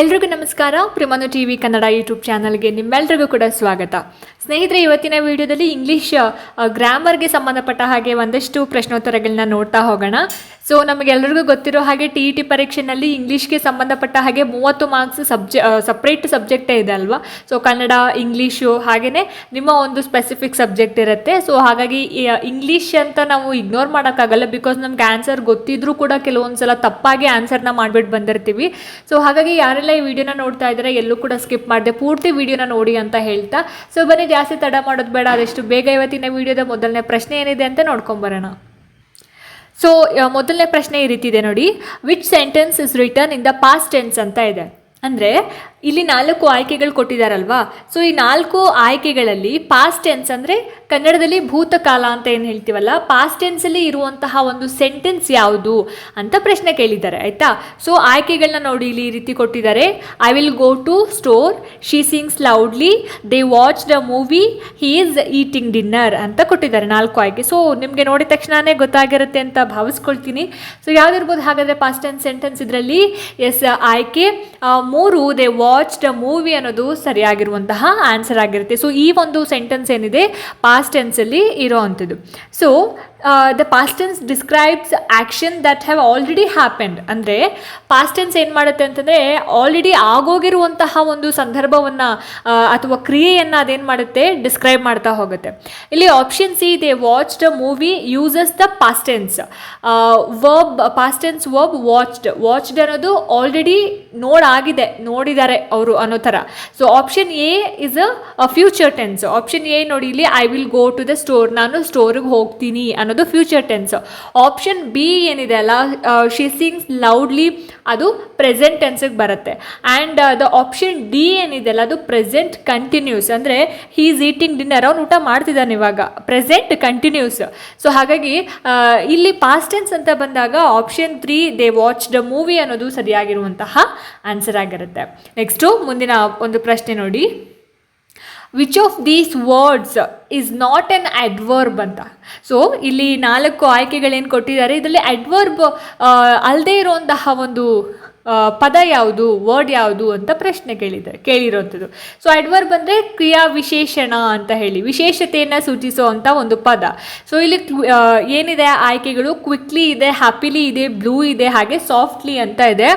ಎಲ್ರಿಗೂ ನಮಸ್ಕಾರ. ಪ್ರಿಮನು ಟಿ ವಿ ಕನ್ನಡ ಯೂಟ್ಯೂಬ್ ಚಾನಲ್ಗೆ ನಿಮ್ಮೆಲ್ರಿಗೂ ಕೂಡ ಸ್ವಾಗತ. ಸ್ನೇಹಿತರೆ, ಇವತ್ತಿನ ವಿಡಿಯೋದಲ್ಲಿ ಇಂಗ್ಲೀಷ್ ಗ್ರಾಮರ್ಗೆ ಸಂಬಂಧಪಟ್ಟ ಹಾಗೆ ಒಂದಷ್ಟು ಪ್ರಶ್ನೋತ್ತರಗಳನ್ನ ನೋಡ್ತಾ ಹೋಗೋಣ. ಸೊ ನಮಗೆಲ್ಲರಿಗೂ ಗೊತ್ತಿರೋ ಹಾಗೆ ಟಿ ಇ ಟಿ ಪರೀಕ್ಷೆನಲ್ಲಿ ಇಂಗ್ಲೀಷ್ಗೆ ಸಂಬಂಧಪಟ್ಟ ಹಾಗೆ ಮೂವತ್ತು ಮಾರ್ಕ್ಸ್ ಸಬ್ಜೆ ಸಪ್ರೇಟ್ ಸಬ್ಜೆಕ್ಟೇ ಇದೆ ಅಲ್ವಾ? ಸೊ, ಕನ್ನಡ, ಇಂಗ್ಲೀಷು ಹಾಗೆಯೇ ನಿಮ್ಮ ಒಂದು ಸ್ಪೆಸಿಫಿಕ್ ಸಬ್ಜೆಕ್ಟ್ ಇರುತ್ತೆ. ಸೊ, ಹಾಗಾಗಿ ಇಂಗ್ಲೀಷ್ ಅಂತ ನಾವು ಇಗ್ನೋರ್ ಮಾಡೋಕ್ಕಾಗಲ್ಲ ಬಿಕಾಸ್ ನಮ್ಗೆ ಆನ್ಸರ್ ಗೊತ್ತಿದ್ರೂ ಕೂಡ ಕೆಲವೊಂದು ಸಲ ತಪ್ಪಾಗಿ ಆನ್ಸರ್ನ ಮಾಡಿಬಿಟ್ಟು ಬಂದಿರ್ತೀವಿ. ಸೊ, ಹಾಗಾಗಿ ಯಾರೆಲ್ಲ ಈ ವಿಡಿಯೋನ ನೋಡ್ತಾ ಇದ್ದಾರೆ ಎಲ್ಲೂ ಕೂಡ ಸ್ಕಿಪ್ ಮಾಡಿದೆ ಪೂರ್ತಿ ವಿಡಿಯೋನ ನೋಡಿ ಅಂತ ಹೇಳ್ತಾ. ಸೊ ಬನ್ನಿ, ಜಾಸ್ತಿ ತಡ ಮಾಡೋದು ಬೇಡ ಅದೆಷ್ಟು ಬೇಗ ಇವತ್ತಿನ ವಿಡಿಯೋದ ಮೊದಲನೇ ಪ್ರಶ್ನೆ ಏನಿದೆ ಅಂತ ನೋಡ್ಕೊಂಬರೋಣ ಸೊ ಮೊದಲನೇ ಪ್ರಶ್ನೆ ಈ ರೀತಿ ಇದೆ ನೋಡಿ. Which sentence is return in the past tense ಅಂತ ಇದೆ. ಅಂದರೆ ಇಲ್ಲಿ ನಾಲ್ಕು ಆಯ್ಕೆಗಳು ಕೊಟ್ಟಿದ್ದಾರಲ್ವಾ? ಸೊ ಈ ನಾಲ್ಕು ಆಯ್ಕೆಗಳಲ್ಲಿ ಪಾಸ್ಟ್ ಟೆನ್ಸ್ ಅಂದರೆ ಕನ್ನಡದಲ್ಲಿ ಭೂತಕಾಲ ಅಂತ ಏನು ಹೇಳ್ತೀವಲ್ಲ? ಪಾಸ್ಟ್ ಟೆನ್ಸಲ್ಲಿ ಇರುವಂತಹ ಒಂದು ಸೆಂಟೆನ್ಸ್ ಯಾವುದು ಅಂತ ಪ್ರಶ್ನೆ ಕೇಳಿದ್ದಾರೆ, ಆಯಿತಾ? ಸೊ ಆಯ್ಕೆಗಳನ್ನ ನೋಡಿ ಇಲ್ಲಿ ಈ ರೀತಿ ಕೊಟ್ಟಿದ್ದಾರೆ. I will go to store she sings loudly they watch the movie he is eating dinner ಅಂತ ಕೊಟ್ಟಿದ್ದಾರೆ ನಾಲ್ಕು ಆಯ್ಕೆ. ಸೊ ನಿಮಗೆ ನೋಡಿದ ತಕ್ಷಣವೇ ಗೊತ್ತಾಗಿರುತ್ತೆ ಅಂತ ಭಾವಿಸ್ಕೊಳ್ತೀನಿ. ಸೊ ಯಾವ್ದಿರ್ಬೋದು ಹಾಗಾದರೆ ಪಾಸ್ಟ್ ಟೆನ್ಸ್ ಸೆಂಟೆನ್ಸ್ ಇದರಲ್ಲಿ ಎಸ್ ಆಯ್ಕೆ. ಮೂರು ದೇ ವಾಚ್ ದ ಮೂವಿ ಅನ್ನೋದು ಸರಿಯಾಗಿರುವಂತಹ ಆನ್ಸರ್ ಆಗಿರುತ್ತೆ. ಸೊ ಈ ಒಂದು ಸೆಂಟೆನ್ಸ್ ಏನಿದೆ? ಪಾಸ್ಟ್ ಟೆನ್ಸಲ್ಲಿ ಇರೋ ಅಂಥದ್ದು so the past tense describes action that have already happened ಅಂದರೆ ಪಾಸ್ಟ್ ಟೆನ್ಸ್ ಏನು ಮಾಡುತ್ತೆ ಅಂತಂದರೆ ಆಲ್ರೆಡಿ ಆಗೋಗಿರುವಂತಹ ಒಂದು ಸಂದರ್ಭವನ್ನು ಅಥವಾ ಕ್ರಿಯೆಯನ್ನು ಅದೇನು ಮಾಡುತ್ತೆ? ಡಿಸ್ಕ್ರೈಬ್ ಮಾಡ್ತಾ ಹೋಗುತ್ತೆ. ಇಲ್ಲಿ option C they watch the movie uses the past tense verb past tense verb watched watched ಅನ್ನೋದು ಆಲ್ರೆಡಿ ನೋಡಾಗಿದೆ, ನೋಡಿದ್ದಾರೆ ಅವರು ಅನ್ನೋ ಥರ. So option A is a future tense option A ನೋಡಿ, ಇಲ್ಲಿ I will go to the store ನಾನು ಸ್ಟೋರಿಗೆ ಹೋಗ್ತೀನಿ ಅನ್ನೋದು ಫ್ಯೂಚರ್ ಟೆನ್ಸ್ ಆಪ್ಷನ್ ಬಿ ಏನಿದೆ ಅಲ್ಲ ಶಿ ಸಿಂಗ್ಸ್ ಲೌಡ್ಲಿ ಅದು ಪ್ರೆಸೆಂಟ್ ಟೆನ್ಸಿಗೆ ಬರುತ್ತೆ. ಆ್ಯಂಡ್ ದ ಆಪ್ಷನ್ ಡಿ ಏನಿದೆ ಅಲ್ಲ, ಅದು ಪ್ರೆಸೆಂಟ್ ಕಂಟಿನ್ಯೂಸ್ ಅಂದರೆ ಹೀ ಈಸ್ ಈಟಿಂಗ್ ಡಿನ್ನರ್ ಅವ್ನು ಊಟ ಮಾಡ್ತಿದ್ದಾನೆ ಇವಾಗ. ಪ್ರೆಸೆಂಟ್ ಕಂಟಿನ್ಯೂಸ್ ಸೊ ಹಾಗಾಗಿ ಇಲ್ಲಿ ಪಾಸ್ಟ್ ಟೆನ್ಸ್ ಅಂತ ಬಂದಾಗ option three they watch the movie ಅನ್ನೋದು ಸರಿಯಾಗಿರುವಂತಹ ಆನ್ಸರ್ ಆಗಿರುತ್ತೆ. ನೆಕ್ಸ್ಟು ಮುಂದಿನ ಒಂದು ಪ್ರಶ್ನೆ ನೋಡಿ. Which of these words is not an adverb ಅಂತ? ಸೊ ಇಲ್ಲಿ ನಾಲ್ಕು ಆಯ್ಕೆಗಳೇನು ಕೊಟ್ಟಿದ್ದಾರೆ? ಇದರಲ್ಲಿ ಅಡ್ವರ್ಬ್ ಅಲ್ಲದೆ ಇರುವಂತಹ ಒಂದು ಪದ ಯಾವುದು ವರ್ಡ್ ಯಾವುದು ಅಂತ ಪ್ರಶ್ನೆ ಕೇಳಿದ್ದಾರೆ ಕೇಳಿರೋಂಥದ್ದು ಸೊ ಅಡ್ವರ್ಬ್ ಅಂದರೆ ಕ್ರಿಯಾ ವಿಶೇಷಣ ಅಂತ ಹೇಳಿ, ವಿಶೇಷತೆಯನ್ನು ಸೂಚಿಸುವಂಥ ಒಂದು ಪದ. ಸೊ ಇಲ್ಲಿ ಏನಿದೆ ಆಯ್ಕೆಗಳು? ಕ್ವಿಕ್ಲಿ ಇದೆ ಹ್ಯಾಪಿಲಿ ಇದೆ ಬ್ಲೂ ಇದೆ, ಹಾಗೆ ಸಾಫ್ಟ್ಲಿ ಅಂತ ಇದೆ.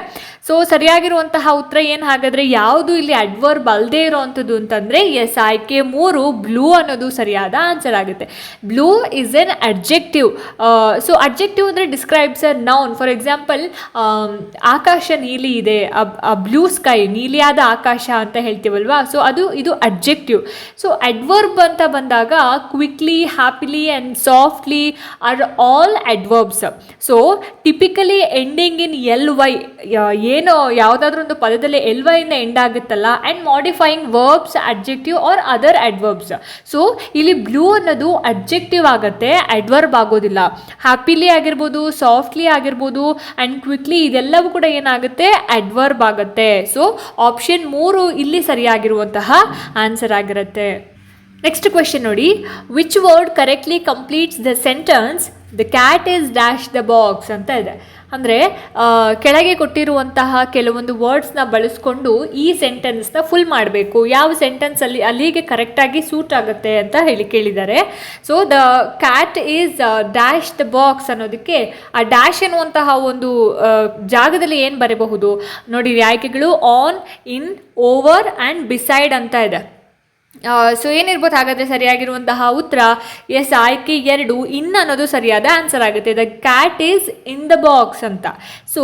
ಸೊ ಸರಿಯಾಗಿರುವಂತಹ ಉತ್ತರ ಏನು ಹಾಗಾದರೆ ಯಾವುದು ಇಲ್ಲಿ ಅಡ್ವರ್ಬ್ ಅಲ್ಲದೆ ಇರೋವಂಥದ್ದು ಅಂತಂದರೆ ಎಸ್ ಆಯ್ಕೆ ಮೂರು ಬ್ಲೂ ಅನ್ನೋದು ಸರಿಯಾದ ಆನ್ಸರ್ ಆಗುತ್ತೆ. Blue is an adjective so adjective ಅಂದರೆ describes a noun for example ಆಕಾಶ ನೀಲಿ ಇದೆ ಬ್ಲೂ ಸ್ಕೈ ನೀಲಿಯಾದ ಆಕಾಶ ಅಂತ ಹೇಳ್ತೀವಲ್ವಾ? ಸೊ ಅದು, ಇದು ಅಡ್ಜೆಕ್ಟಿವ್ ಸೊ ಅಡ್ವರ್ಬ್ ಅಂತ ಬಂದಾಗ quickly happily and softly are all adverbs so typically ending in L Y ಏನು ಯಾವುದಾದ್ರೂ ಒಂದು ಪದದಲ್ಲಿ ಎಲ್ ವೈಯಿಂದ ಎಂಡ್ ಆಗುತ್ತಲ್ಲ and modifying verbs adjective or other adverbs so ಇಲ್ಲಿ ಬ್ಲೂ ಅನ್ನೋದು ಅಡ್ಜೆಕ್ಟಿವ್ ಆಗುತ್ತೆ ಅಡ್ವರ್ಬ್ ಆಗೋದಿಲ್ಲ. ಹ್ಯಾಪಿಲಿ ಆಗಿರ್ಬೋದು ಸಾಫ್ಟ್ಲಿ ಆಗಿರ್ಬೋದು ಆ್ಯಂಡ್ ಕ್ವಿಕ್ಲಿ ಇದೆಲ್ಲವೂ ಕೂಡ ಏನಾಗುತ್ತೆ ಅಡ್ವರ್ಬ್ ಆಗುತ್ತೆ. ಸೊ ಆಪ್ಷನ್ ಮೂರು ಇಲ್ಲಿ ಸರಿಯಾಗಿರುವಂತಹ ಆನ್ಸರ್ ಆಗಿರುತ್ತೆ. ನೆಕ್ಸ್ಟ್ ಕ್ವೆಶನ್ ನೋಡಿ. Which word correctly completes the sentence the cat is dash the box ಅಂತ ಇದೆ. ಅಂದರೆ ಕೆಳಗೆ ಕೊಟ್ಟಿರುವಂತಹ ಕೆಲವೊಂದು ವರ್ಡ್ಸ್ನ ಬಳಸ್ಕೊಂಡು ಈ ಸೆಂಟೆನ್ಸ್ನ ಫುಲ್ ಮಾಡಬೇಕು. ಯಾವ ಸೆಂಟೆನ್ಸ್ ಅಲ್ಲಿ, ಅಲ್ಲಿಗೆ ಕರೆಕ್ಟಾಗಿ ಸೂಟ್ ಆಗುತ್ತೆ ಅಂತ ಹೇಳಿ ಕೇಳಿದ್ದಾರೆ. So the cat is dash the box ಅನ್ನೋದಕ್ಕೆ, ಆ ಡ್ಯಾಶ್ ಎನ್ನುವಂತಹ ಒಂದು ಜಾಗದಲ್ಲಿ ಏನು ಬರಬಹುದು? ನೋಡಿ ಆಯ್ಕೆಗಳು on in over and beside ಅಂತ ಇದೆ. ಸೊ ಏನಿರ್ಬೋದು ಹಾಗಾದರೆ ಸರಿಯಾಗಿರುವಂತಹ ಉತ್ತರ? ಎಸ್ ಆಯ್ಕೆ ಎರಡು. ಇನ್ ಅನ್ನೋದು ಸರಿಯಾದ ಆನ್ಸರ್ ಆಗುತ್ತೆ. The cat is in the box ಅಂತ. ಸೊ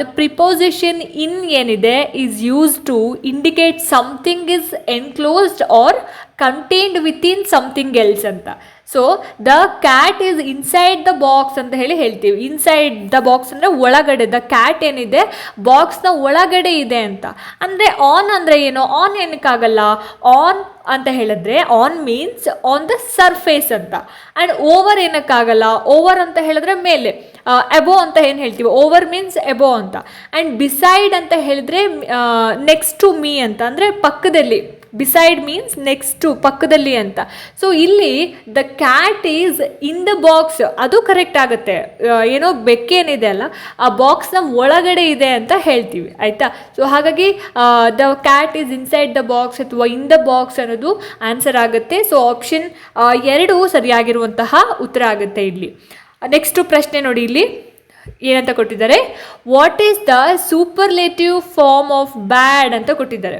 ದ ಪ್ರಿಪೋಸಿಷನ್ ಇನ್ ಏನಿದೆ? Is use to indicate something is enclosed or contained in something else ಅಂತ. So the cat is inside the box ಅಂತ ಹೇಳಿ ಹೇಳ್ತೀವಿ. ಇನ್ಸೈಡ್ ದ ಬಾಕ್ಸ್ ಅಂದರೆ ಒಳಗಡೆ the cat ಏನಿದೆ ಬಾಕ್ಸ್ನ ಒಳಗಡೆ ಇದೆ ಅಂತ. ಅಂದರೆ ಆನ್ ಅಂದರೆ ಏನು? ಆನ್ ಏನಕ್ಕಾಗಲ್ಲ? ಆನ್ ಅಂತ ಹೇಳಿದ್ರೆ on means on the surface ಅಂತ. ಆ್ಯಂಡ್ ಓವರ್ ಏನಕ್ಕಾಗಲ್ಲ? ಓವರ್ ಅಂತ ಹೇಳಿದ್ರೆ ಮೇಲೆ. ಎಬೋ ಅಂತ ಏನು ಹೇಳ್ತೀವಿ? ಓವರ್ ಮೀನ್ಸ್ ಎಬೋ ಅಂತ. ಆ್ಯಂಡ್ ಬಿಸೈಡ್ ಅಂತ ಹೇಳಿದ್ರೆ ನೆಕ್ಸ್ಟ್ ಟು ಮೀ ಅಂತ. ಅಂದರೆ ಪಕ್ಕದಲ್ಲಿ. ಬಿಸೈಡ್ ಮೀನ್ಸ್ ನೆಕ್ಸ್ಟು ಪಕ್ಕದಲ್ಲಿ ಅಂತ. ಸೊ ಇಲ್ಲಿ the cat is in the box ಅದು ಕರೆಕ್ಟ್ ಆಗುತ್ತೆ. ಏನೋ ಬೆಕ್ಕೇನಿದೆ ಅಲ್ಲ, ಆ ಬಾಕ್ಸ್ನ ಒಳಗಡೆ ಇದೆ ಅಂತ ಹೇಳ್ತೀವಿ, ಆಯಿತಾ? ಸೊ ಹಾಗಾಗಿ the cat is inside the box ಅಥವಾ ಇನ್ ದ ಬಾಕ್ಸ್ ಅನ್ನೋದು ಆನ್ಸರ್ ಆಗುತ್ತೆ. ಸೊ ಆಪ್ಷನ್ ಎರಡು ಸರಿಯಾಗಿರುವಂತಹ ಉತ್ತರ ಆಗುತ್ತೆ ಇಲ್ಲಿ. ನೆಕ್ಸ್ಟು ಪ್ರಶ್ನೆ ನೋಡಿ ಇಲ್ಲಿ, ಏನಂತ ಕೊಟ್ಟಿದ್ದಾರೆ? What is the superlative form of bad ಅಂತ ಕೊಟ್ಟಿದ್ದಾರೆ.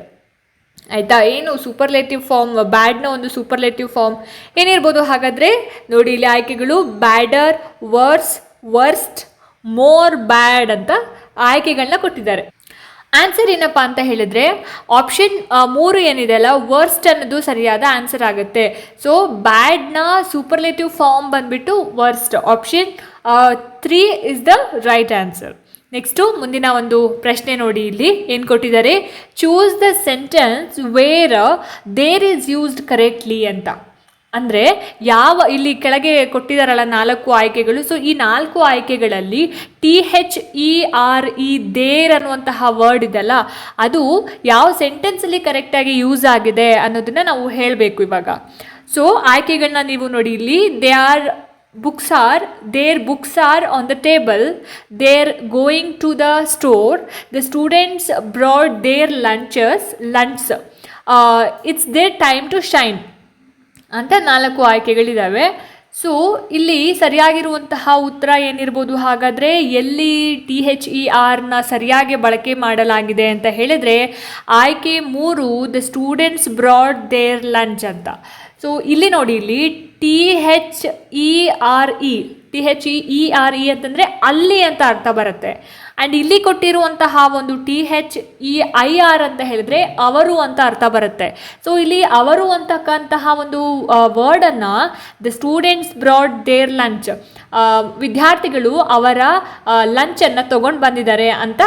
ಆಯಿತಾ? ಏನು ಸೂಪರ್ಲೇಟಿವ್ ಫಾರ್ಮ್ ಬ್ಯಾಡ್ನ ಒಂದು ಸೂಪರ್ಲೇಟಿವ್ ಫಾರ್ಮ್ ಏನಿರ್ಬೋದು ಹಾಗಾದರೆ? ನೋಡಿ ಇಲ್ಲಿ ಆಯ್ಕೆಗಳು badder worse worst more bad ಅಂತ ಆಯ್ಕೆಗಳನ್ನ ಕೊಟ್ಟಿದ್ದಾರೆ. ಆನ್ಸರ್ ಏನಪ್ಪ ಅಂತ ಹೇಳಿದ್ರೆ ಆಪ್ಷನ್ ಮೂರು ಏನಿದೆ ಅಲ್ಲ ವರ್ಸ್ಟ್ ಅನ್ನೋದು ಸರಿಯಾದ ಆನ್ಸರ್ ಆಗುತ್ತೆ. ಸೊ ಬ್ಯಾಡ್ನ ಸೂಪರ್ಲೇಟಿವ್ ಫಾರ್ಮ್ ಬಂದ್ಬಿಟ್ಟು worst option three is the right answer next ಮುಂದಿನ ಒಂದು ಪ್ರಶ್ನೆ ನೋಡಿ ಇಲ್ಲಿ ಏನು ಕೊಟ್ಟಿದ್ದಾರೆ? Choose the sentence where there is used correctly ಅಂತ. ಅಂದರೆ ಯಾವ ಇಲ್ಲಿ ಕೆಳಗೆ ಕೊಟ್ಟಿದ್ದಾರಲ್ಲ ನಾಲ್ಕು ಆಯ್ಕೆಗಳು ಸೊ ಈ ನಾಲ್ಕು ಆಯ್ಕೆಗಳಲ್ಲಿ T H E R E there ಅನ್ನುವಂತಹ ವರ್ಡ್ ಇದೆಲ್ಲ ಅದು ಯಾವ ಸೆಂಟೆನ್ಸಲ್ಲಿ ಕರೆಕ್ಟಾಗಿ ಯೂಸ್ ಆಗಿದೆ ಅನ್ನೋದನ್ನು ನಾವು ಹೇಳಬೇಕು ಇವಾಗ. ಸೊ ಆಯ್ಕೆಗಳನ್ನ ನೀವು ನೋಡಿ ಇಲ್ಲಿ they are books are their books are on the table they're going to the store the students brought their lunches lunch uh, it's their time to shine ಅಂತ ನಾಲ್ಕು ಆಯ್ಕೆಗಳಿದ್ದಾವೆ ಸೊ ಇಲ್ಲಿ ಸರಿಯಾಗಿರುವಂತಹ ಉತ್ತರ ಏನಿರ್ಬೋದು ಹಾಗಾದರೆ ಎಲ್ಲಿ ಟಿ ಹೆಚ್ ಇ ಆರ್ನ ಸರಿಯಾಗಿ ಬಳಕೆ ಮಾಡಲಾಗಿದೆ ಅಂತ ಹೇಳಿದರೆ ಆಯ್ಕೆ ಮೂರು the students brought their lunch ಅಂತ ಸೊ ಇಲ್ಲಿ ನೋಡಿ, ಇಲ್ಲಿ T H E R E T H E E R E ಅಂತಂದರೆ ಅಲ್ಲಿ ಅಂತ ಅರ್ಥ ಬರುತ್ತೆ. ಆ್ಯಂಡ್ ಇಲ್ಲಿ ಕೊಟ್ಟಿರುವಂತಹ ಒಂದು T H E I R ಅಂತ ಹೇಳಿದ್ರೆ ಅವರು ಅಂತ ಅರ್ಥ ಬರುತ್ತೆ. ಸೊ ಇಲ್ಲಿ ಅವರು ಅಂತಕ್ಕಂತಹ ಒಂದು ವರ್ಡನ್ನು the students brought their lunch ವಿದ್ಯಾರ್ಥಿಗಳು ಅವರ ಲಂಚನ್ನು ತೊಗೊಂಡು ಬಂದಿದ್ದಾರೆ ಅಂತ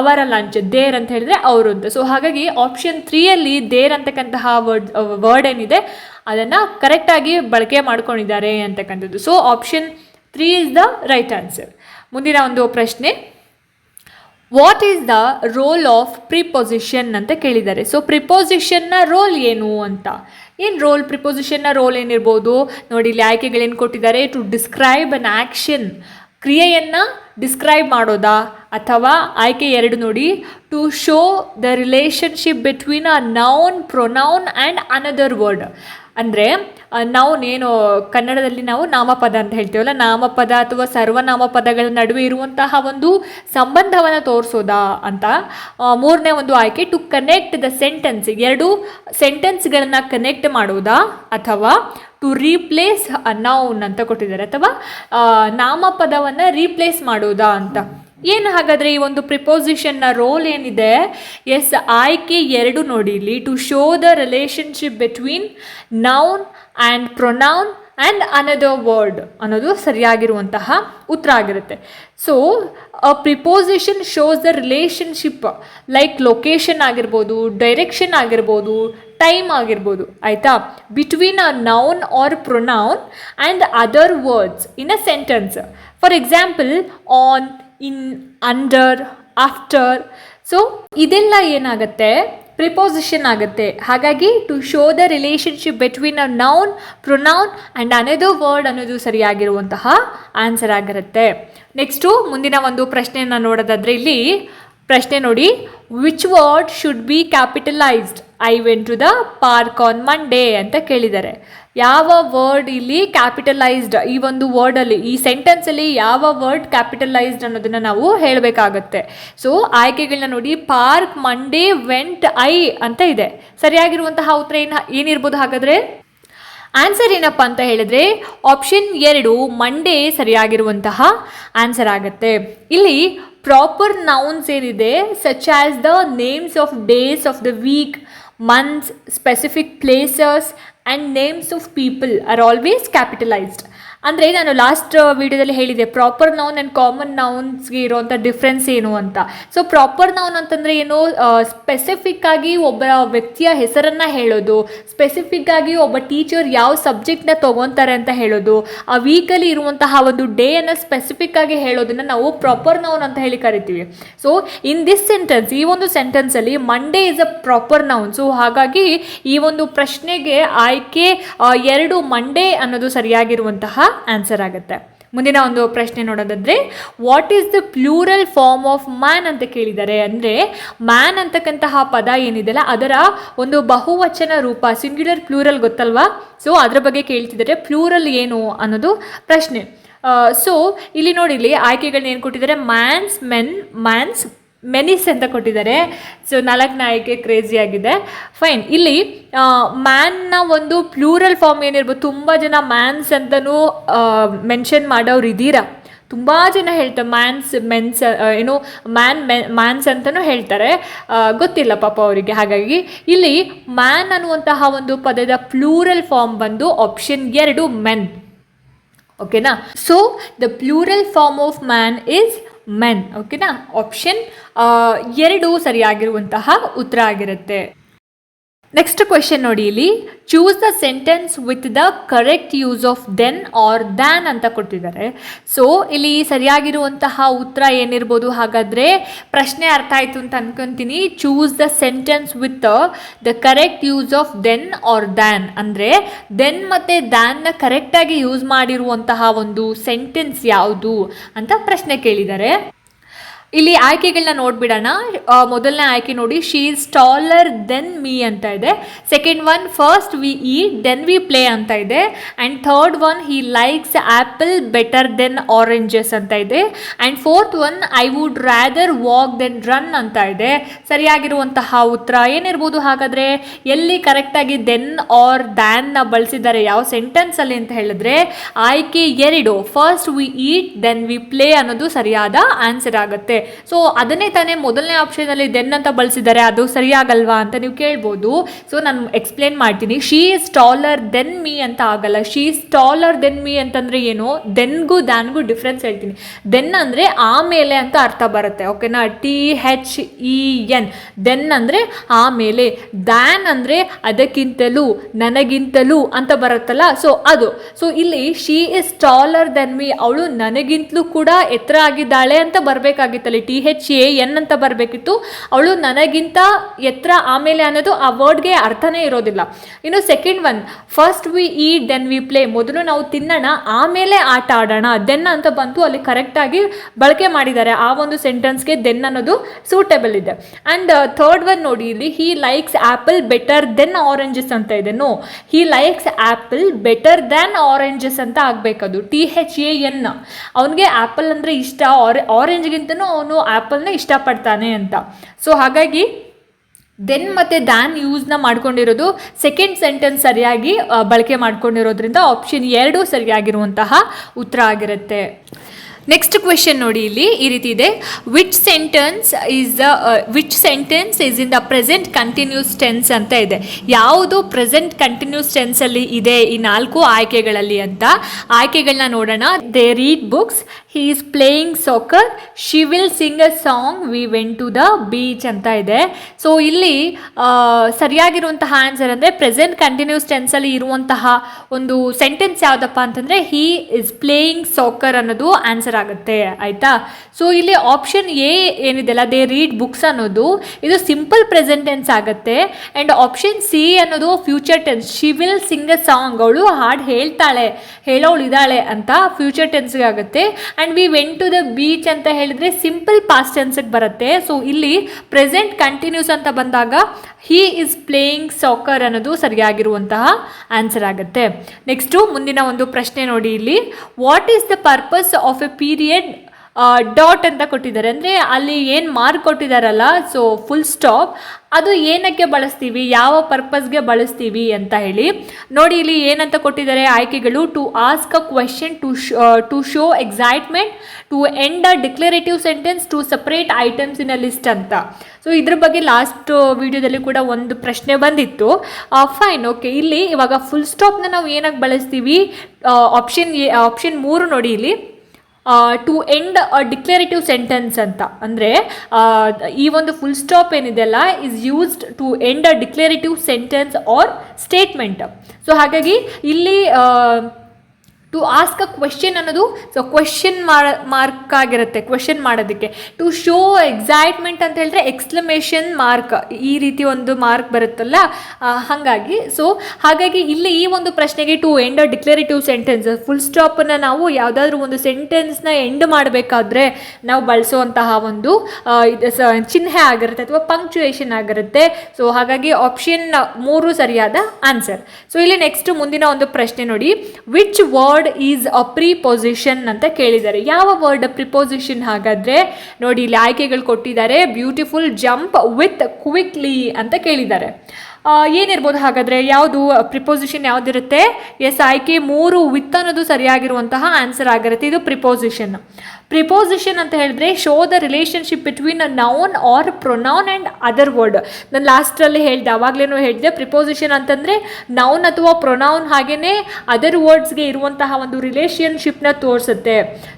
ಅವರ ಲಂಚ್ ದೇರ್ ಅಂತ ಹೇಳಿದ್ರೆ ಅವರು ಅಂತ ಸೊ ಹಾಗಾಗಿ ಆಪ್ಷನ್ ತ್ರೀಯಲ್ಲಿ ದೇರ್ ಅಂತಕ್ಕಂತಹ ವರ್ಡ್ ವರ್ಡ್ ಏನಿದೆ ಅದನ್ನು ಕರೆಕ್ಟಾಗಿ ಬಳಕೆ ಮಾಡ್ಕೊಂಡಿದ್ದಾರೆ ಅಂತಕ್ಕಂಥದ್ದು. So option three is the right answer ಮುಂದಿನ ಒಂದು ಪ್ರಶ್ನೆ what is the role of preposition ಅಂತ ಕೇಳಿದ್ದಾರೆ. ಸೊ ಪ್ರಿಪೊಸಿಷನ್ನ ರೋಲ್ ಏನು ಅಂತ? ಏನು ರೋಲ್ ಪ್ರಿಪೊಸಿಷನ್ನ ರೋಲ್ ಏನಿರ್ಬೋದು? ನೋಡಿ, ಇಲ್ಲಿ ಆಯ್ಕೆಗಳೇನು ಕೊಟ್ಟಿದ್ದಾರೆ? ಟು ಡಿಸ್ಕ್ರೈಬ್ ಅನ್ ಆ್ಯಕ್ಷನ್ ಕ್ರಿಯೆಯನ್ನು ಡಿಸ್ಕ್ರೈಬ್ ಮಾಡೋದಾ? ಅಥವಾ ಆಯ್ಕೆ ಎರಡು ನೋಡಿ. To show the relationship between a noun pronoun and another word ಅಂದರೆ ನಾವು ಏನು ಕನ್ನಡದಲ್ಲಿ ನಾವು ನಾಮಪದ ಅಂತ ಹೇಳ್ತೀವಲ್ಲ, ನಾಮಪದ ಅಥವಾ ಸರ್ವನಾಮ ಪದಗಳ ನಡುವೆ ಇರುವಂತಹ ಒಂದು ಸಂಬಂಧವನ್ನು ತೋರಿಸೋದಾ ಅಂತ ಮೂರನೇ ಒಂದು ಆಯ್ಕೆ ಟು ಕನೆಕ್ಟ್ ದ ಸೆಂಟೆನ್ಸ್ ಎರಡು ಸೆಂಟೆನ್ಸ್ಗಳನ್ನು ಕನೆಕ್ಟ್ ಮಾಡೋದಾ ಅಥವಾ ಟು ರೀಪ್ಲೇಸ್ ನೌನ್ ಅಂತ ಕೊಟ್ಟಿದ್ದಾರೆ, ಅಥವಾ ನಾಮಪದವನ್ನು ರೀಪ್ಲೇಸ್ ಮಾಡೋದಾ ಅಂತ. ಏನು ಹಾಗಾದರೆ ಈ ಒಂದು ಪ್ರಿಪೋಸಿಷನ್ನ ರೋಲ್ ಏನಿದೆ? ಎಸ್ ಆಯ್ಕೆ ಎರಡು ನೋಡಿ ಇಲ್ಲಿ. To show the relationship between noun and pronoun and another word ಅನ್ನೋದು ಸರಿಯಾಗಿರುವಂತಹ ಉತ್ತರ ಆಗಿರುತ್ತೆ. So a preposition shows the relationship like location ಆಗಿರ್ಬೋದು ಡೈರೆಕ್ಷನ್ ಆಗಿರ್ಬೋದು ಟೈಮ್ ಆಗಿರ್ಬೋದು, ಆಯಿತಾ? Between a noun or pronoun and other words in a sentence for example on in under, after. So ಇದೆಲ್ಲ ಏನಾಗುತ್ತೆ? ಪ್ರಿಪೋಸಿಷನ್ ಆಗುತ್ತೆ. ಹಾಗಾಗಿ to show the relationship between a noun pronoun and another word ಅನ್ನೋದು ಸರಿಯಾಗಿರುವಂತಹ answer ಆಗಿರುತ್ತೆ. Next ಮುಂದಿನ ಒಂದು ಪ್ರಶ್ನೆಯನ್ನು ನೋಡೋದಾದ್ರೆ ಇಲ್ಲಿ ಪ್ರಶ್ನೆ ನೋಡಿ which word should be capitalized I went to the park on Monday ಅಂತ ಕೇಳಿದ್ದಾರೆ. ಯಾವ ವರ್ಡ್ ಇಲ್ಲಿ ಕ್ಯಾಪಿಟಲೈಸ್ಡ್ ಈ ಒಂದು ವರ್ಡಲ್ಲಿ ಈ ಸೆಂಟೆನ್ಸಲ್ಲಿ ಯಾವ ವರ್ಡ್ ಕ್ಯಾಪಿಟಲೈಸ್ಡ್ ಅನ್ನೋದನ್ನು ನಾವು ಹೇಳಬೇಕಾಗತ್ತೆ. ಸೊ ಆಯ್ಕೆಗಳನ್ನ ನೋಡಿ ಪಾರ್ಕ್ ಮಂಡೇ ವೆಂಟ್ ಐ ಅಂತ ಇದೆ. ಸರಿಯಾಗಿರುವಂತಹ ಉತ್ತರ ಏನು, ಏನಿರ್ಬೋದು ಹಾಗಾದರೆ? ಆನ್ಸರ್ ಏನಪ್ಪ ಅಂತ ಹೇಳಿದ್ರೆ ಆಪ್ಷನ್ ಎರಡು ಮಂಡೇ ಸರಿಯಾಗಿರುವಂತಹ ಆನ್ಸರ್ ಆಗುತ್ತೆ. ಇಲ್ಲಿ ಪ್ರಾಪರ್ ನೌನ್ಸ್ ಏನಿದೆ such as the names of days of the week months, specific places and names of people are always capitalized. ಅಂದರೆ ನಾನು ಲಾಸ್ಟ್ ವಿಡಿಯೋದಲ್ಲಿ ಹೇಳಿದೆ ಪ್ರಾಪರ್ ನೌನ್ ಆ್ಯಂಡ್ ಕಾಮನ್ ನೌನ್ಸ್ಗೆ ಇರೋವಂಥ ಡಿಫ್ರೆನ್ಸ್ ಏನು ಅಂತ. ಸೊ ಪ್ರಾಪರ್ ನೌನ್ ಅಂತಂದರೆ ಏನು ಸ್ಪೆಸಿಫಿಕ್ ಆಗಿ ಒಬ್ಬ ವ್ಯಕ್ತಿಯ ಹೆಸರನ್ನು ಹೇಳೋದು ಸ್ಪೆಸಿಫಿಕ್ ಆಗಿ ಒಬ್ಬ ಟೀಚರ್ ಯಾವ ಸಬ್ಜೆಕ್ಟ್ನ ತೊಗೊತಾರೆ ಅಂತ ಹೇಳೋದು, ಆ ವೀಕಲ್ಲಿ ಇರುವಂತಹ ಒಂದು ಡೇಯನ್ನು ಸ್ಪೆಸಿಫಿಕ್ ಆಗಿ ಹೇಳೋದನ್ನು ನಾವು ಪ್ರಾಪರ್ ನೌನ್ ಅಂತ ಹೇಳಿ ಕರಿತೀವಿ. ಸೊ ಇನ್ ದಿಸ್ ಸೆಂಟೆನ್ಸ್ ಈ ಒಂದು ಸೆಂಟೆನ್ಸಲ್ಲಿ Monday is a proper noun so ಹಾಗಾಗಿ ಈ ಒಂದು ಪ್ರಶ್ನೆಗೆ ಆಯ್ಕೆ ಎರಡು ಮಂಡೇ ಅನ್ನೋದು ಸರಿಯಾಗಿರುವಂತಹ ಆನ್ಸರ್ ಆಗುತ್ತೆ. ಮುಂದಿನ ಒಂದು ಪ್ರಶ್ನೆ ನೋಡೋದಾದ್ರೆ what is the plural form of man ಅಂತ ಕೇಳಿದ್ದಾರೆ ಅಂದರೆ ಮ್ಯಾನ್ ಅಂತಕ್ಕಂತಹ ಪದ ಏನಿದೆಯಲ್ಲ, ಅದರ ಒಂದು ಬಹುವಚನ ರೂಪ ಸಿಂಗ್ಯುಲರ್ ಪ್ಲೂರಲ್ ಗೊತ್ತಲ್ವಾ? ಸೊ ಅದರ ಬಗ್ಗೆ ಕೇಳ್ತಿದ್ದಾರೆ ಪ್ಲೂರಲ್ ಏನು ಅನ್ನೋದು ಪ್ರಶ್ನೆ. ಸೊ ಇಲ್ಲಿ ನೋಡಿ, ಇಲ್ಲಿ ಆಯ್ಕೆಗಳನ್ನ ಏನು ಕೊಟ್ಟಿದ್ದಾರೆ ಮ್ಯಾನ್ಸ್ ಮೆನ್ ಮ್ಯಾನ್ಸ್ ಮೆನಿಸ್ ಅಂತ ಕೊಟ್ಟಿದ್ದಾರೆ. ಸೊ ನಾಲ್ಕು ನಾಯಿಗೆ ಕ್ರೇಜಿ ಆಗಿದೆ. ಫೈನ್ ಇಲ್ಲಿ ಮ್ಯಾನ್ನ ಒಂದು ಪ್ಲೂರಲ್ ಫಾರ್ಮ್ ಏನಿರ್ಬೋದು, ತುಂಬ ಜನ ಮ್ಯಾನ್ಸ್ ಅಂತಲೂ ಮೆನ್ಷನ್ ಮಾಡೋರು ಇದ್ದೀರಾ? ತುಂಬ ಜನ ಹೇಳ್ತಾರೆ ಮ್ಯಾನ್ಸ್ ಮೆನ್ಸ್ ಏನು ಮ್ಯಾನ್ ಮ್ಯಾನ್ಸ್ ಅಂತಲೂ ಹೇಳ್ತಾರೆ. ಗೊತ್ತಿಲ್ಲ ಪಾಪ ಅವರಿಗೆ ಹಾಗಾಗಿ. ಇಲ್ಲಿ ಮ್ಯಾನ್ ಅನ್ನುವಂತಹ ಒಂದು ಪದದ ಪ್ಲೂರಲ್ ಫಾರ್ಮ್ ಬಂದು ಆಪ್ಷನ್ ಎರಡು ಮೆನ್ ಓಕೆನಾ so the plural form of man is men ಓಕೆನಾ ಆಪ್ಷನ್ ಎರಡು ಸರಿಯಾಗಿರುವಂತಹ ಉತ್ತರ ಆಗಿರುತ್ತೆ. ನೆಕ್ಸ್ಟ್ ಕ್ವೆಶನ್ ನೋಡಿ ಇಲ್ಲಿ. Choose the sentence with the correct use of then or than ಅಂತ ಕೊಟ್ಟಿದ್ದಾರೆ. ಸೊ ಇಲ್ಲಿ ಸರಿಯಾಗಿರುವಂತಹ ಉತ್ತರ ಏನಿರ್ಬೋದು? ಹಾಗಾದರೆ ಪ್ರಶ್ನೆ ಅರ್ಥ ಆಯಿತು ಅಂತ ಅನ್ಕೊಂತೀನಿ. Choose the sentence with the correct use of then or than ಅಂದರೆ ದೆನ್ ಮತ್ತು ದ್ಯಾನ್ನ ಕರೆಕ್ಟಾಗಿ ಯೂಸ್ ಮಾಡಿರುವಂತಹ ಒಂದು ಸೆಂಟೆನ್ಸ್ ಯಾವುದು ಅಂತ ಪ್ರಶ್ನೆ ಕೇಳಿದ್ದಾರೆ. ಇಲ್ಲಿ ಆಯ್ಕೆಗಳನ್ನ ನೋಡ್ಬಿಡೋಣ. ಮೊದಲನೇ ಆಯ್ಕೆ ನೋಡಿ she is taller then me ಅಂತ ಇದೆ. Second one first we eat then we play ಅಂತ ಇದೆ. And third one he likes apple better then oranges ಅಂತ ಇದೆ. And fourth one I would rather walk then run ಅಂತ ಇದೆ. ಸರಿಯಾಗಿರುವಂತಹ ಉತ್ತರ ಏನಿರ್ಬೋದು ಹಾಗಾದರೆ? ಎಲ್ಲಿ ಕರೆಕ್ಟಾಗಿ ದೆನ್ ಆರ್ ದ್ಯಾನ್ನ ಬಳಸಿದ್ದಾರೆ, ಯಾವ ಸೆಂಟೆನ್ಸಲ್ಲಿ ಅಂತ ಹೇಳಿದ್ರೆ? ಆಯ್ಕೆ ಎರಡು first we eat then we play ಅನ್ನೋದು ಸರಿಯಾದ ಆನ್ಸರ್ ಆಗುತ್ತೆ. ಸೊ ಅದನ್ನೇ ತಾನೇ ಮೊದಲನೇ ಆಪ್ಷನಲ್ಲಿ ದೆನ್ ಅಂತ ಬಳಸಿದ್ದಾರೆ. ಅದು ಸರಿಯಾಗಲ್ವಾ ಅಂತ ನೀವು ಕೇಳ್ಬೋದು. ಸೊ ನಾನು ಎಕ್ಸ್ಪ್ಲೇನ್ ಮಾಡ್ತೀನಿ. She is taller then me ಅಂತ ಆಗಲ್ಲ. She is taller then me ಅಂತಂದರೆ ಏನು? ದೆನ್ಗೂ ದ್ಯಾನ್ಗೂ ಡಿಫ್ರೆನ್ಸ್ ಹೇಳ್ತೀನಿ. ದೆನ್ ಅಂದರೆ ಆಮೇಲೆ ಅಂತ ಅರ್ಥ ಬರುತ್ತೆ. ಓಕೆನಾ T H E N then ಅಂದರೆ ಆಮೇಲೆ ದ್ಯಾನ್ ಅಂದರೆ ಅದಕ್ಕಿಂತಲೂ, ನನಗಿಂತಲೂ ಅಂತ ಬರುತ್ತಲ್ಲ? ಸೊ ಅದು. ಸೊ ಇಲ್ಲಿ she is taller then me ಅವಳು ನನಗಿಂತಲೂ ಕೂಡ ಎತ್ತರ ಆಗಿದ್ದಾಳೆ ಅಂತ ಬರಬೇಕಾಗಿತ್ತಲ್ಲಿ. ಟಿ ಹೆಚ್ ಎ ಎನ್ ಅಂತ ಬರಬೇಕಿತ್ತು. ಅವಳು ನನಗಿಂತ ಎತ್ತರ ಆಮೇಲೆ ಅನ್ನೋದು ಆ ವರ್ಡ್ಗೆ ಅರ್ಥನೇ ಇರೋದಿಲ್ಲ. ಇನ್ನು second one first we eat then we play ಮೊದಲು ನಾವು ತಿನ್ನೋಣ, ಆಮೇಲೆ ಆಟ ಆಡೋಣ. ದೆನ್ ಅಂತ ಬಂತು ಅಲ್ಲಿ ಕರೆಕ್ಟಾಗಿ ಬಳಕೆ ಮಾಡಿದ್ದಾರೆ. ಆ ಒಂದು ಸೆಂಟೆನ್ಸ್ಗೆ ದೆನ್ ಅನ್ನೋದು ಸೂಟೇಬಲ್ ಇದೆ. ಆ್ಯಂಡ್ ಥರ್ಡ್ ಒನ್ ನೋಡಿ ಇಲ್ಲಿ he likes apple better then oranges ಅಂತ ಇದೆ. No he likes apple better than oranges ಅಂತ ಆಗಬೇಕದು. ಟಿ ಹೆಚ್ ಎ ಎನ್ ಅವನಿಗೆ ಆ್ಯಪಲ್ ಅಂದರೆ ಇಷ್ಟ ಆರೆ ಆರೆಂಜ್ಗಿಂತನೂ ಅವನು ಆ್ಯಪಲ್ನ ಇಷ್ಟಪಡ್ತಾನೆ ಅಂತ. ಸೊ ಹಾಗಾಗಿ ದೆನ್ ಮತ್ತು ದ್ಯಾನ್ ಯೂಸ್ನ ಮಾಡ್ಕೊಂಡಿರೋದು ಸೆಕೆಂಡ್ ಸೆಂಟೆನ್ಸ್ ಸರಿಯಾಗಿ ಬಳಕೆ ಮಾಡ್ಕೊಂಡಿರೋದ್ರಿಂದ ಆಪ್ಷನ್ ಎರಡು ಸರಿಯಾಗಿರುವಂತಹ ಉತ್ತರ ಆಗಿರುತ್ತೆ. ನೆಕ್ಸ್ಟ್ ಕ್ವೆಶನ್ ನೋಡಿ ಇಲ್ಲಿ ಈ ರೀತಿ ಇದೆ. Which sentence is the which sentence is in the present continuous tense ಅಂತ ಇದೆ. ಯಾವುದು ಪ್ರೆಸೆಂಟ್ ಕಂಟಿನ್ಯೂಸ್ ಟೆನ್ಸಲ್ಲಿ ಇದೆ ಈ ನಾಲ್ಕು ಆಯ್ಕೆಗಳಲ್ಲಿ ಅಂತ. ಆಯ್ಕೆಗಳನ್ನ ನೋಡೋಣ. They read books he is playing soccer she will sing a song we went to the beach ಅಂತ ಇದೆ. ಸೊ ಇಲ್ಲಿ ಸರಿಯಾಗಿರುವಂತಹ ಆನ್ಸರ್ ಅಂದರೆ ಪ್ರೆಸೆಂಟ್ ಕಂಟಿನ್ಯೂಸ್ ಟೆನ್ಸಲ್ಲಿ ಇರುವಂತಹ ಒಂದು ಸೆಂಟೆನ್ಸ್ ಯಾವುದಪ್ಪ ಅಂತಂದರೆ ಹಿ ಇಸ್ ಪ್ಲೇಯಿಂಗ್ ಸಾಕರ್ ಅನ್ನೋದು ಆನ್ಸರ್ ಆಗುತ್ತೆ. ಆಯಿತಾ? ಸೊ ಇಲ್ಲಿ ಆಪ್ಷನ್ ಎ ಏನಿದೆಲ್ಲ ದೇ ರೀಡ್ ಬುಕ್ಸ್ ಅನ್ನೋದು. ಇದು ಸಿಂಪಲ್ ಪ್ರೆಸೆಂಟ್ ಟೆನ್ಸ್ ಆಗುತ್ತೆ. ಆ್ಯಂಡ್ ಆಪ್ಷನ್ ಸಿ ಅನ್ನೋದು future tense she will sing a song ಅವಳು ಹಾಡು ಹೇಳ್ತಾಳೆ, ಹೇಳೋಳು ಇದ್ದಾಳೆ ಅಂತ ಫ್ಯೂಚರ್ ಟೆನ್ಸ್ಗೆ ಆಗುತ್ತೆ. And we went to the beach ಅಂತ ಹೇಳಿದ್ರೆ ಸಿಂಪಲ್ ಪಾಸ್ಟ್ ಟೆನ್ಸಿಗೆ ಬರುತ್ತೆ. ಸೊ ಇಲ್ಲಿ ಪ್ರೆಸೆಂಟ್ ಕಂಟಿನ್ಯೂಸ್ ಅಂತ ಬಂದಾಗ ಹೀ ಇಸ್ ಪ್ಲೇಯಿಂಗ್ ಸಾಕರ್ ಅನ್ನೋದು ಸರಿಯಾಗಿರುವಂತಹ ಆನ್ಸರ್ ಆಗುತ್ತೆ. ನೆಕ್ಸ್ಟು ಮುಂದಿನ ಒಂದು ಪ್ರಶ್ನೆ ನೋಡಿ ಇಲ್ಲಿ. What is the purpose of a period dot ಅಂತ ಕೊಟ್ಟಿದ್ದಾರೆ. ಅಂದರೆ ಅಲ್ಲಿ ಏನು ಮಾರ್ಕ್ ಕೊಟ್ಟಿದ್ದಾರಲ್ಲ ಸೊ ಫುಲ್ ಸ್ಟಾಪ್ ಅದು ಏನಕ್ಕೆ ಬಳಸ್ತೀವಿ, ಯಾವ ಪರ್ಪಸ್ಗೆ ಬಳಸ್ತೀವಿ ಅಂತ ಹೇಳಿ. ನೋಡಿ, ಇಲ್ಲಿ ಏನಂತ ಕೊಟ್ಟಿದ್ದಾರೆ ಆಯ್ಕೆಗಳು. To ask a question to to show excitement to end a declarative sentence to separate items in a list ಅಂತ. ಸೊ ಇದ್ರ ಬಗ್ಗೆ ಲಾಸ್ಟ್ ವಿಡಿಯೋದಲ್ಲಿ ಕೂಡ ಒಂದು ಪ್ರಶ್ನೆ ಬಂದಿತ್ತು. ಫೈನ್ ಓಕೆ ಇಲ್ಲಿ ಇವಾಗ ಫುಲ್ ಸ್ಟಾಪ್ನ ನಾವು ಏನಕ್ಕೆ ಬಳಸ್ತೀವಿ? ಆಪ್ಷನ್ ಆಪ್ಷನ್ ಮೂರು ನೋಡಿ ಇಲ್ಲಿ. To end a declarative sentence ಅಂತ. ಅಂದರೆ ಈ ಒಂದು ಫುಲ್ ಸ್ಟಾಪ್ ಏನಿದೆಯಲ್ಲ is used to end a declarative sentence or statement so ಹಾಗಾಗಿ ಇಲ್ಲಿ ಟು ಆಸ್ಕ್ ಅ ಕ್ವೆಶನ್ ಅನ್ನೋದು ಸೊ ಕ್ವೆಶನ್ ಮಾರ್ಕ್ ಆಗಿರುತ್ತೆ ಕ್ವೆಶನ್ ಮಾಡೋದಕ್ಕೆ. ಟು ಶೋ ಎಕ್ಸೈಟ್ಮೆಂಟ್ ಅಂತ ಹೇಳಿದ್ರೆ ಎಕ್ಸ್ಕ್ಲಮೇಷನ್ ಮಾರ್ಕ್ ಈ ರೀತಿ ಒಂದು ಮಾರ್ಕ್ ಬರುತ್ತಲ್ಲ ಹಾಗಾಗಿ. ಸೊ ಹಾಗಾಗಿ ಇಲ್ಲಿ ಈ ಒಂದು ಪ್ರಶ್ನೆಗೆ to end a declarative sentence full ಸ್ಟಾಪನ್ನ ನಾವು ಯಾವುದಾದ್ರೂ ಒಂದು ಸೆಂಟೆನ್ಸ್ನ ಎಂಡ್ ಮಾಡಬೇಕಾದ್ರೆ ನಾವು ಬಳಸುವಂತಹ ಒಂದು ಚಿಹ್ನೆ ಆಗಿರುತ್ತೆ ಅಥವಾ ಪಂಕ್ಚುಯೇಷನ್ ಆಗಿರುತ್ತೆ. ಸೊ ಹಾಗಾಗಿ ಆಪ್ಷನ್ ಮೂರು ಸರಿಯಾದ ಆನ್ಸರ್ ಸೊ ಇಲ್ಲಿ ನೆಕ್ಸ್ಟ್ ಮುಂದಿನ ಒಂದು ಪ್ರಶ್ನೆ ನೋಡಿ. Which word is a preposition ಅಂತ ಕೇಳಿದ್ದಾರೆ. ಯಾವ ವರ್ಡ್ ಪ್ರಿಪೊಸಿಷನ್ ಹಾಗಾದ್ರೆ? ನೋಡಿ, ಇಲ್ಲಿ ಆಯ್ಕೆಗಳು ಕೊಟ್ಟಿದ್ದಾರೆ. ಬ್ಯೂಟಿಫುಲ್ ಜಂಪ್ ವಿತ್ ಕ್ವಿಕ್ಲಿ ಅಂತ ಕೇಳಿದ್ದಾರೆ. ಏನಿರ್ಬೋದು ಹಾಗಾದ್ರೆ? ಯಾವುದು ಪ್ರಿಪೊಸಿಷನ್ ಯಾವುದಿರುತ್ತೆ? ಎಸ್ ಆಯ್ಕೆ ಮೂರು ವಿತ್ ಅನ್ನೋದು ಸರಿಯಾಗಿರುವಂತಹ ಆನ್ಸರ್ ಆಗಿರುತ್ತೆ. ಇದು ಪ್ರಿಪೊಸಿಷನ್ ಪ್ರಿಪೋಸಿಷನ್ ಅಂತ ಹೇಳಿದ್ರೆ show the relationship between a noun or pronoun and other word ನಾನು ಲಾಸ್ಟಲ್ಲಿ ಹೇಳಿದೆ, ಅವಾಗಲೇನೋ ಹೇಳಿದೆ ಪ್ರಿಪೋಸಿಷನ್ ಅಂತಂದರೆ ನೌನ್ ಅಥವಾ ಪ್ರೊನೌನ್ ಹಾಗೆಯೇ ಅದರ್ ವರ್ಡ್ಸ್ಗೆ ಇರುವಂತಹ ಒಂದು ರಿಲೇಷನ್ಶಿಪ್ನ ತೋರಿಸುತ್ತೆ.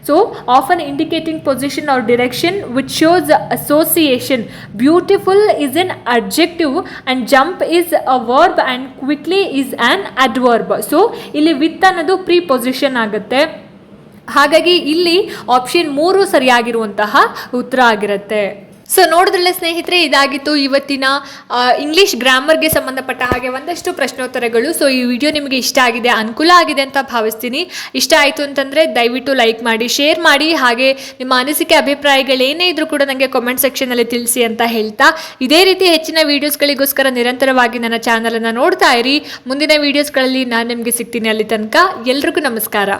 So often indicating position or direction which shows association beautiful is an objective and jump is a verb and quickly is an adverb so ಇಲ್ಲಿ ವಿತ್ ಅನ್ನೋದು ಪ್ರೀ ಪೊಸಿಷನ್ ಆಗುತ್ತೆ. ಹಾಗಾಗಿ ಇಲ್ಲಿ ಆಪ್ಷನ್ ಮೂರು ಸರಿಯಾಗಿರುವಂತಹ ಉತ್ತರ ಆಗಿರುತ್ತೆ. ಸೊ ನೋಡಿದ್ರಲ್ಲ ಸ್ನೇಹಿತರೆ, ಇದಾಗಿತ್ತು ಇವತ್ತಿನ ಇಂಗ್ಲೀಷ್ ಗ್ರಾಮರ್ಗೆ ಸಂಬಂಧಪಟ್ಟ ಹಾಗೆ ಒಂದಷ್ಟು ಪ್ರಶ್ನೋತ್ತರಗಳು. ಸೊ ಈ ವಿಡಿಯೋ ನಿಮಗೆ ಇಷ್ಟ ಆಗಿದೆ, ಅನುಕೂಲ ಆಗಿದೆ ಅಂತ ಭಾವಿಸ್ತೀನಿ. ಇಷ್ಟ ಆಯಿತು ಅಂತಂದರೆ ದಯವಿಟ್ಟು ಲೈಕ್ ಮಾಡಿ ಶೇರ್ ಮಾಡಿ. ಹಾಗೆ ನಿಮ್ಮ ಅನಿಸಿಕೆ ಅಭಿಪ್ರಾಯಗಳೇನೇ ಇದ್ರೂ ಕೂಡ ನನಗೆ ಕಾಮೆಂಟ್ ಸೆಕ್ಷನಲ್ಲಿ ತಿಳಿಸಿ ಅಂತ ಹೇಳ್ತಾ. ಇದೇ ರೀತಿ ಹೆಚ್ಚಿನ ವೀಡಿಯೋಸ್ಗಳಿಗೋಸ್ಕರ ನಿರಂತರವಾಗಿ ನನ್ನ ಚಾನಲನ್ನು ನೋಡ್ತಾ ಇರಿ. ಮುಂದಿನ ವೀಡಿಯೋಸ್ಗಳಲ್ಲಿ ನಾನು ನಿಮಗೆ ಸಿಗ್ತೀನಿ ಅಲ್ಲಿ ತನಕ. ಎಲ್ರಿಗೂ ನಮಸ್ಕಾರ.